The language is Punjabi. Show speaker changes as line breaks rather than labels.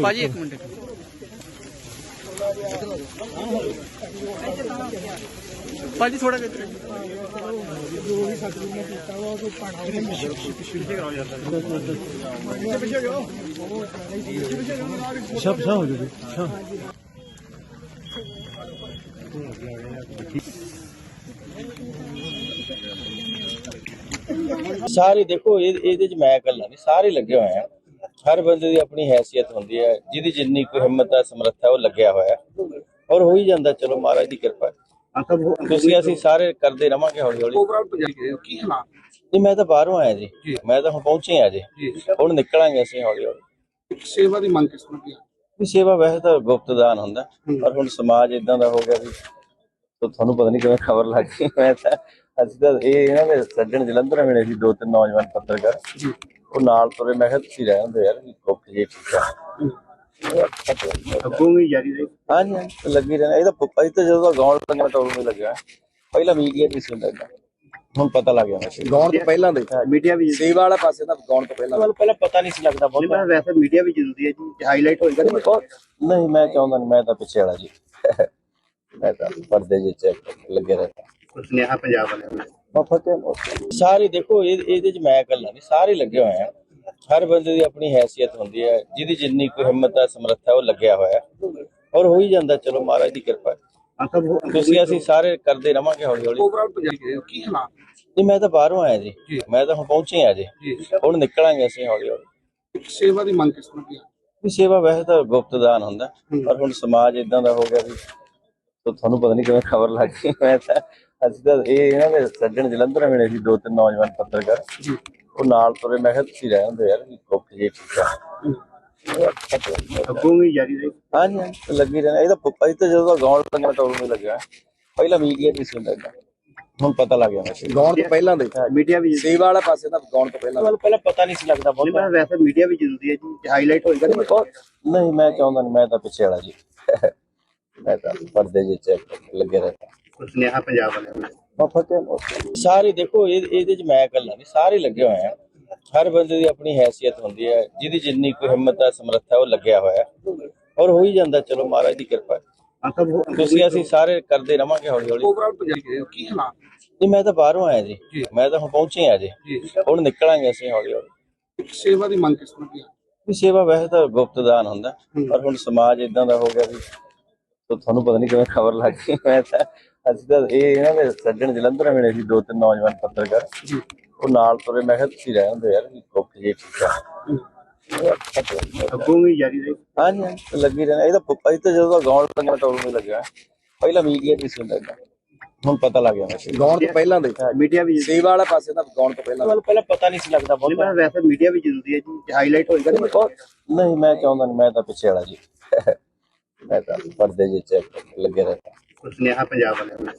ਭਾਜੀ ਇੱਕ ਮਿੰਟ ਭਾਜੀ ਥੋੜਾ ਕਿੱਧਰ
ਸਭ ਸਭ ਹੋ ਜੂਗੀ ਸਭ
ਸਾਰੇ ਦੇਖੋ ਇਹ ਇਹਦੇ ਚ ਮੈਂ ਇਕੱਲਾ ਨਹੀਂ ਸਾਰੇ ਲੱਗੇ ਹੋਏ ਆ ਹਰ ਬੰਦੇ ਦੀ ਆਪਣੀ ਹੈਸੀਅਤ ਹੁੰਦੀ ਹੈ ਜਿਹਦੀ ਜਿੰਨੀ ਕੋਈ ਹਿੰਮਤ ਹੈ ਸਮਰੱਥਾ ਉਹ ਲੱਗਿਆ ਹੋਇਆ। ਔਰ ਹੋ ਹੀ ਜਾਂਦਾ ਚਲੋ ਮਹਾਰਾਜ ਦੀ ਕਿਰਪਾ। ਤੁਸੀਂ ਅਸੀਂ ਸਾਰੇ ਕਰਦੇ ਰਵਾਂਗੇ ਹੌਲੀ ਹੌਲੀ
ਓਵਰਆਲ ਪੰਜਾਬੀ ਦੇ ਕੀ ਹਾਲਾਤ?
ਮੈਂ ਤਾਂ ਬਾਹਰੋਂ ਆਇਆ ਜੀ। ਮੈਂ ਤਾਂ ਹੁਣ ਪਹੁੰਚੇ ਆ ਜੀ। ਹੁਣ ਨਿਕਲਾਂਗੇ ਅਸੀਂ ਹੌਲੀ ਹੌਲੀ
ਸੇਵਾ ਦੀ ਮੰਗ ਕਿਸ ਤਰ੍ਹਾਂ ਦੀ ਹੈ
ਵੀ ਸੇਵਾ ਵੈਸੇ ਤਾਂ ਗੁਪਤ ਦਾਨ ਹੁੰਦਾ ਪਰ ਹੁਣ ਸਮਾਜ ਇਦਾਂ ਦਾ ਹੋ ਗਿਆ ਵੀ ਤਾਂ ਤੁਹਾਨੂੰ ਪਤਾ ਨਹੀਂ ਕਿਵੇਂ ਖਬਰ ਲੱਗ ਗਈ। ਮੈਂ ਤਾਂ ਅਸੀਂ ਤਾਂ ਇਹ ਇਹਨਾਂ ਦੇ ਸੱਜਣ ਜਲੰਧਰ ਮਿਲੇ ਸੀ ਦੋ ਤਿੰਨ ਨੌਜਵਾਨ ਪੱਤਰਕਾਰ। ਉਹ ਨਾਲ ਤੁਰੇ ਮੈਂ ਕਿਹਾ ਤੁਸੀਂ ਰਹਿ ਹੁੰਦੇ ਯਾਰ ਗੁਪਤ ਜੇ ਠੀਕ ਆ।
ਅੱਗੋਂ ਵੀ ਜਾਰੀ ਰਹੀ।
ਹਾਂਜੀ ਹਾਂਜੀ ਤਾਂ ਲੱਗੀ ਰਹਿਣਾ ਇਹ ਤਾਂ ਪੁੱਪਾ ਹੀ ਤਾਂ ਜਦੋਂ ਦਾ ਗਾਉਣ ਲੱਗਣਾ ਟੋਲ ਨਹੀਂ ਲੱਗਿਆ। ਪਹਿਲਾਂ ਮੀਡੀਆ ਦੀ ਸੀ। ਲੱਗਦਾ ਹੁਣ ਪਤਾ ਲੱਗ ਗਿਆ। ਮੈਨੂੰ
ਗਾਉਣ ਤੋਂ ਪਹਿਲਾਂ ਦੇ। ਮੀਡੀਆ ਵੀ ਸੇਵਾ ਵਾਲਾ ਪਾਸੇ ਤਾਂ ਗਾਉਣ ਤੋਂ ਪਹਿਲਾਂ
ਮੈਨੂੰ ਪਹਿਲਾਂ ਪਤਾ ਨਹੀਂ ਸੀ ਲੱਗਦਾ ਬਹੁਤ।
ਮੈਂ ਵੈਸੇ ਮੀਡੀਆ ਵੀ ਜ਼ਰੂਰੀ ਹੈ ਜੀ ਹਾਈਲਾਈਟ ਹੋਏਗਾ ਨਾ
ਨਹੀਂ ਮੈਂ ਚਾਹੁੰਦਾ ਨਹੀਂ ਮੈਂ ਤਾਂ ਪਿੱਛੇ ਵਾਲਾ ਜੀ। ਮੈਂ ਤਾਂ ਪਰਦੇ ਜਿਹੇ ਚ ਲੱਗੇ ਰਹਿੰਦਾ।
ਸੁਨੇਹਾ ਪੰਜਾਬ ਵਾਲਿਆਂ ਨੂੰ।
ਸਾਰੇ ਦੇਖੋ ਇਹ ਇਹਦੇ ਚ ਮੈਂ ਇਕੱਲਾ ਨਹੀਂ ਸਾਰੇ ਲੱਗੇ ਹੋਏ ਆ। ਹਰ ਬੰਦੇ ਦੀ ਆਪਣੀ ਹੈਸੀਅਤ ਹੁੰਦੀ ਹੈ ਜਿਹਦੀ ਜਿੰਨੀ ਕੋਈ ਹਿੰਮਤ ਹੈ ਸਮਰੱਥਾ ਉਹ ਲੱਗਿਆ ਹੋਇਆ। ਔਰ ਹੋ ਹੀ ਜਾਂਦਾ ਚਲੋ ਮਹਾਰਾਜ ਦੀ ਕਿਰਪਾ। ਤੁਸੀਂ ਅਸੀਂ ਸਾਰੇ ਕਰਦੇ ਰਵਾਂਗੇ ਹੌਲੀ ਹੌਲੀ
ਓਵਰਆਲ ਪੰਜਾਬੀ ਦੇ ਕੀ ਹਾਲਾਤ?
ਮੈਂ ਤਾਂ ਬਾਹਰੋਂ ਆਇਆ ਜੀ। ਮੈਂ ਤਾਂ ਹੁਣ ਪਹੁੰਚੇ ਆ ਜੀ। ਹੁਣ ਨਿਕਲਾਂਗੇ ਅਸੀਂ ਹੌਲੀ ਹੌਲੀ
ਸੇਵਾ ਦੀ ਮੰਗ ਕਿਸ ਤਰ੍ਹਾਂ ਦੀ ਹੈ
ਸੇਵਾ ਵੈਸੇ ਤਾਂ ਗੁਪਤ ਦਾਨ ਹੁੰਦਾ ਪਰ ਹੁਣ ਸਮਾਜ ਇਦਾਂ ਦਾ ਹੋ ਗਿਆ ਵੀ ਤੁਹਾਨੂੰ ਪਤਾ ਨਹੀਂ ਕਿਵੇਂ ਖਬਰ ਲੱਗ ਗਈ। ਮੈਂ ਤਾਂ ਅਸੀਂ ਤਾਂ ਇਹ ਇਹਨਾਂ ਦੇ ਸੱਜਣ ਜਲੰਧਰ ਮਿਲੇ ਸੀ ਦੋ ਤਿੰਨ ਨੌਜਵਾਨ ਪੱਤਰਕਾਰ। ਉਹ ਨਾਲ ਤੁਰੇ ਮੈਂ ਕਿਹਾ ਤੁਸੀਂ ਰਹਿ ਹੁੰਦੇ ਯਾਰ ਵੀ ਗੁਪਤ ਜੇ ਠੀਕ ਆ।
ਅੱਗੋਂ ਵੀ ਜਾਰੀ ਰਹੀ।
ਹਾਂਜੀ ਹਾਂਜੀ ਤਾਂ ਲੱਗੀ ਰਹਿਣਾ ਇਹ ਤਾਂ ਪੁੱਪਾ ਹੀ ਤਾਂ ਜਦੋਂ ਦਾ ਗਾਉਣ ਲੱਗਣਾ ਟੋਲ ਨਹੀਂ ਲੱਗਿਆ। ਪਹਿਲਾਂ ਮੀਡੀਆ ਦੀ ਸੀ। ਲੱਗਦਾ ਹੁਣ ਪਤਾ ਲੱਗ ਗਿਆ ਮੈਨੂੰ
ਗਾਉਣ ਤੋਂ ਪਹਿਲਾਂ ਦੇ? ਮੀਡੀਆ ਵੀ ਸੇਵਾ ਵਾਲਾ ਪਾਸੇ ਤਾਂ ਗਾਉਣ ਤੋਂ ਪਹਿਲਾਂ
ਮੈਨੂੰ ਪਹਿਲਾਂ ਪਤਾ ਨਹੀਂ ਸੀ ਲੱਗਦਾ ਬਹੁਤ।
ਮੈਂ ਵੈਸੇ ਮੀਡੀਆ ਵੀ ਜ਼ਰੂਰੀ ਹੈ ਜੀ। ਹਾਈਲਾਈਟ ਹੋਏਗਾ ਨਾ
ਨਹੀਂ ਮੈਂ ਚਾਹੁੰਦਾ ਨਹੀਂ ਮੈਂ ਤਾਂ ਪਿੱਛੇ ਵਾਲਾ ਜੀ। ਮੈਂ ਤਾਂ ਪਰਦੇ ਜਿਹੇ ਚ ਲੱਗੇ ਰਹਿੰਦਾ।
ਸੁਨੇਹਾ ਪੰਜਾਬ ਵਾਲਿਆਂ ਨੂੰ।
ਮਫਤ ਸਾਰੇ ਦੇਖੋ ਇਹ ਇਹਦੇ ਚ ਮੈਂ ਇਕੱਲਾ ਨਹੀਂ ਸਾਰੇ ਲੱਗੇ ਹੋਏ ਆ। ਹਰ ਬੰਦੇ ਦੀ ਆਪਣੀ ਹੈਸੀਅਤ ਹੁੰਦੀ ਹੈ ਜਿਹਦੀ ਜਿੰਨੀ ਕੋਈ ਹਿੰਮਤ ਹੈ ਸਮਰੱਥਾ ਉਹ ਲੱਗਿਆ ਹੋਇਆ। ਹੈ। ਔਰ ਹੋ ਹੀ ਜਾਂਦਾ ਚਲੋ ਮਹਾਰਾਜ ਦੀ ਕਿਰਪਾ। ਤੁਸੀਂ ਅਸੀਂ ਸਾਰੇ ਕਰਦੇ ਰਵਾਂਗੇ ਹੌਲੀ ਹੌਲੀ
ਓਵਰਆਲ ਪੰਜਾਬੀ ਦੇ ਕੀ ਹਾਲਾਤ
ਮੈਂ ਤਾਂ ਬਾਹਰੋਂ ਆਇਆ ਜੀ। ਮੈਂ ਤਾਂ ਹੁਣ ਪਹੁੰਚੇ ਆ ਜੀ। ਹੁਣ ਨਿਕਲਾਂਗੇ ਅਸੀਂ ਹੌਲੀ ਹੌਲੀ
ਇੱਕ ਸੇਵਾ ਦੀ ਮੰਗ ਕਿਸ ਤਰ੍ਹਾਂ ਦੀ ਹੈ
ਵੀ ਸੇਵਾ ਵੈਸੇ ਤਾਂ ਗੁਪਤ ਦਾਨ ਹੁੰਦਾ ਪਰ ਹੁਣ ਸਮਾਜ ਇਦਾਂ ਦਾ ਹੋ ਗਿਆ ਵੀ ਤੁਹਾਨੂੰ ਪਤਾ ਨਹੀਂ ਕਿਵੇਂ ਖਬਰ ਲੱਗ ਗਈ। ਮੈਂ ਤਾਂ ਅਸੀਂ ਤਾਂ ਇਹ ਇਹਨਾਂ ਦੇ ਸੱਜਣ ਜਲੰਧਰ ਮਿਲੇ ਸੀ ਦੋ ਤਿੰਨ ਨੌਜਵਾਨ ਪੱਤਰਕਾਰ। ਉਹ ਨਾਲ ਤੁਰੇ ਮੈਂ ਕਿਹਾ ਤੁਸੀਂ ਰਹਿ ਹੁੰਦੇ ਯਾਰ ਗੁਪਤ ਜੇ ਠੀਕ ਆ।
ਅੱਗੋਂ ਵੀ ਜਾਰੀ ਰਹੀ।
ਹਾਂਜੀ ਹਾਂਜੀ ਤਾਂ ਲੱਗੀ ਰਹਿਣਾ ਇਹ ਤਾਂ ਹੀ ਤਾਂ ਜਦੋਂ ਦਾ ਗਾਉਣ ਲੱਗਣਾ ਟੋਲ ਨਹੀਂ ਲੱਗਿਆ। ਪਹਿਲਾਂ ਮੀਡੀਆ ਦੀ ਸੀ ਲੱਗਦਾ ਹੁਣ ਪਤਾ ਲੱਗ ਗਿਆ ਮੈਨੂੰ
ਗਾਉਣ ਤੋਂ ਪਹਿਲਾਂ ਦੇ। ਮੀਡੀਆ ਵੀ ਸੇਵਾ ਵਾਲਾ ਪਾਸੇ ਤਾਂ ਗਾਉਣ ਤੋਂ ਪਹਿਲਾਂ।
ਮੈਨੂੰ ਪਹਿਲਾਂ ਪਤਾ ਨਹੀਂ ਸੀ ਲੱਗਦਾ ਬਹੁਤ।
ਮੈਂ ਵੈਸੇ ਮੀਡੀਆ ਵੀ ਜ਼ਰੂਰੀ ਹੈ ਜੀ ਹਾਈਲਾਈਟ ਹੋਏਗਾ ਨਾ
ਨਹੀਂ ਮੈਂ ਚਾਹੁੰਦਾ ਨਹੀਂ ਮੈਂ ਤਾਂ ਪਿੱਛੇ ਵਾਲਾ ਜੀ। ਮੈਂ ਤਾਂ ਪਰਦੇ ਜਿਹੇ ਚ ਲੱਗੇ ਰਹਿੰਦਾ।
ਸੁਨੇਹਾ ਪੰਜਾਬ ਵਾਲਿਆਂ ਨੂੰ।